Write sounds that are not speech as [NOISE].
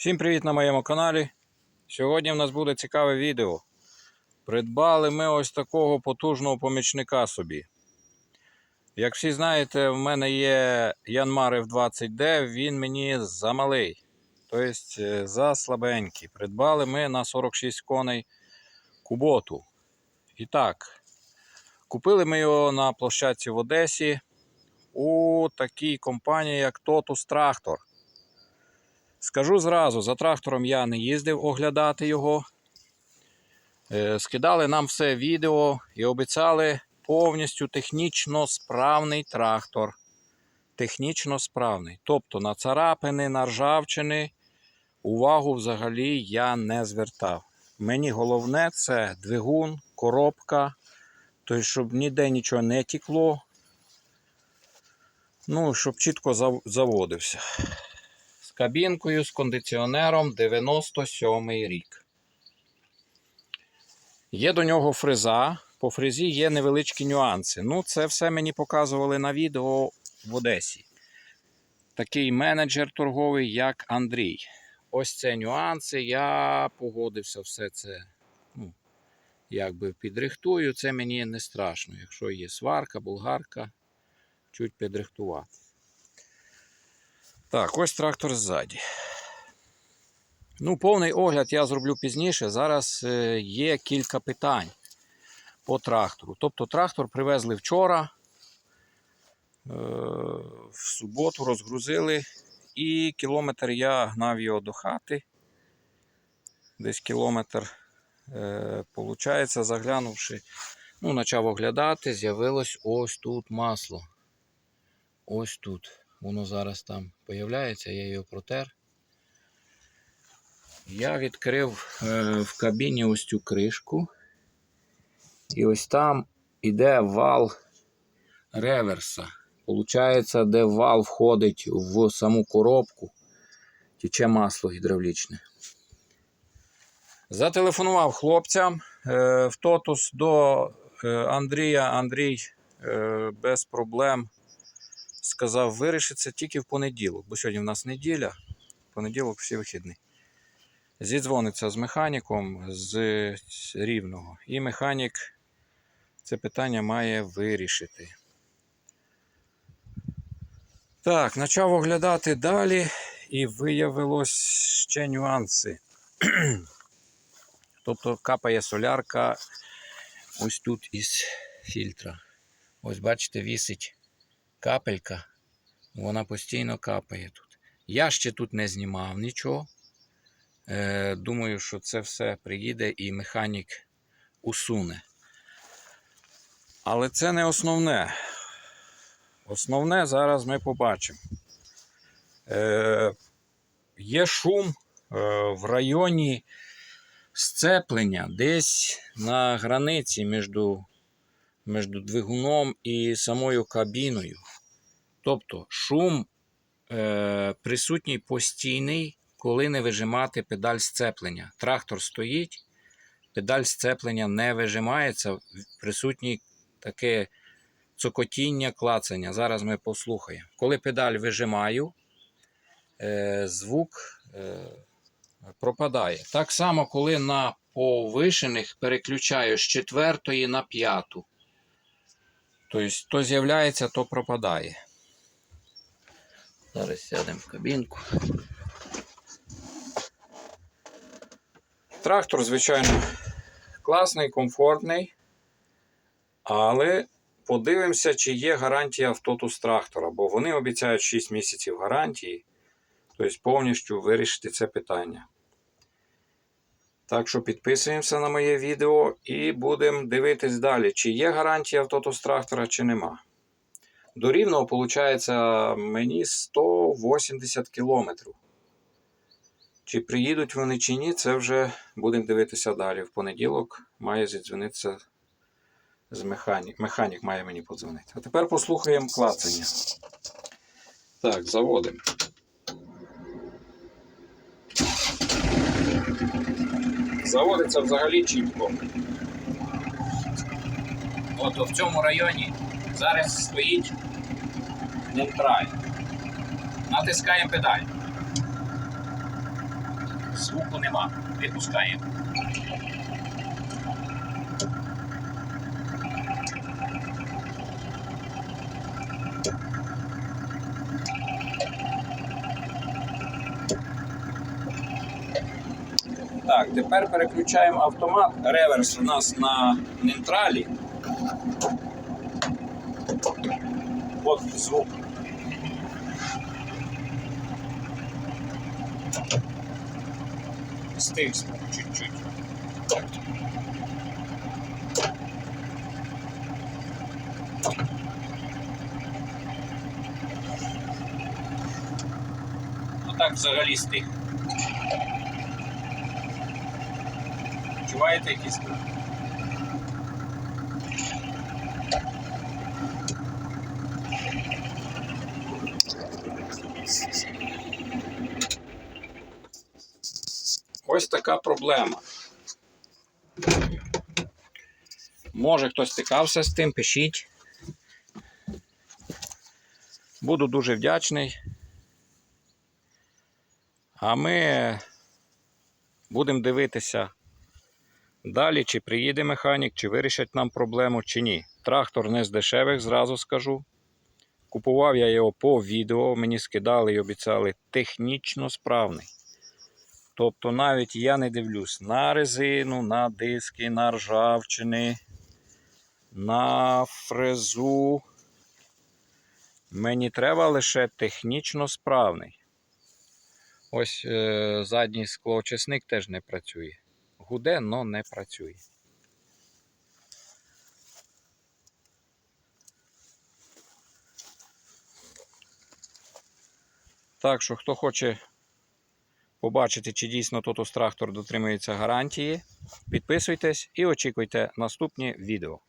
Всім привіт на моєму каналі. Сьогодні в нас буде цікаве відео. Придбали ми ось такого потужного помічника собі. Як всі знаєте, в мене є Янмар F20D, він мені замалий. Тобто е, за слабенький. Придбали ми на 46 коней куботу. І так, купили ми його на площадці в Одесі у такій компанії, як Totus Tractor. Скажу зразу, за трактором я не їздив оглядати його. Е, Скидали нам все відео і обіцяли повністю технічно справний трактор. Технічно справний. Тобто на царапини, на ржавчини увагу взагалі я не звертав. Мені головне це двигун, коробка, тобто, щоб ніде нічого не тікло. Ну, щоб чітко заводився кабінкою, з кондиціонером 97 рік. Є до нього фреза. По фрезі є невеличкі нюанси. Ну, це все мені показували на відео в Одесі. Такий менеджер торговий, як Андрій. Ось це нюанси. Я погодився все це. Ну, якби підрихтую. Це мені не страшно. Якщо є сварка, болгарка, чуть підрихтувати. Так, ось трактор ззаді. Ну, повний огляд я зроблю пізніше. Зараз е, є кілька питань по трактору. Тобто трактор привезли вчора, е, в суботу розгрузили, і кілометр я гнав його до хати. Десь кілометр. Е, Получається, заглянувши, ну, почав оглядати, з'явилось ось тут масло. Ось тут. Воно зараз там появляється, я його протер. Я відкрив е, в кабіні ось цю кришку. І ось там іде вал реверса. Получається, де вал входить в саму коробку, тече масло гідравлічне. Зателефонував хлопцям е, в Тотус до е, Андрія. Андрій без проблем сказав, вирішиться тільки в понеділок, бо сьогодні в нас неділя, в понеділок всі вихідні. Зідзвониться з механіком з рівного, і механік це питання має вирішити. Так, почав оглядати далі, і виявилось ще нюанси. [CLEARS THROAT] тобто капає солярка ось тут із фільтра. Ось бачите, вісить капелька, вона постійно капає тут. Я ще тут не знімав нічого. Е, думаю, що це все приїде і механік усуне. Але це не основне. Основне зараз ми побачимо. Е, є шум е, в районі сцеплення десь на границі між, між двигуном і самою кабіною. Тобто шум е, присутній постійний, коли не вижимати педаль сцеплення. Трактор стоїть, педаль сцеплення не вижимається, присутній таке цокотіння, клацання. Зараз ми послухаємо. Коли педаль вижимаю, е, звук е, пропадає. Так само, коли на повишених переключаю з четвертої на п'яту. Тобто, то з'являється, то пропадає. Зараз сядемо в кабінку. Трактор, звичайно, класний, комфортний. Але подивимося, чи є гарантія в Totus трактора, бо вони обіцяють 6 місяців гарантії. Тобто повністю вирішити це питання. Так що підписуємося на моє відео і будемо дивитись далі, чи є гарантія Totus чи нема. До рівного, виходить, мені 180 кілометрів. Чи приїдуть вони чи ні, це вже будемо дивитися далі. В понеділок має зідзвонитися з механік. Механік має мені подзвонити. А тепер послухаємо клацання. Так, заводимо. Заводиться взагалі чітко. От в цьому районі зараз стоїть нейтраль. Натискаємо педаль. звуку нема. Випускаємо. Так, тепер переключаємо автомат. Реверс у нас на нейтралі. От звук. Стих чуть-чуть. А так взагалі стих. Чуваєте якийсь звук? Ось така проблема. Може хтось стикався з тим, пишіть. Буду дуже вдячний. А ми будемо дивитися далі, чи приїде механік, чи вирішать нам проблему, чи ні. Трактор не з дешевих, зразу скажу. Купував я його по відео, мені скидали і обіцяли технічно справний. Тобто навіть я не дивлюсь на резину, на диски, на ржавчини, на фрезу. Мені треба лише технічно справний. Ось е, задній склоочисник теж не працює. Гуде, але не працює. Так що, хто хоче побачити, чи дійсно Тотус трактор дотримується гарантії, підписуйтесь і очікуйте наступні відео.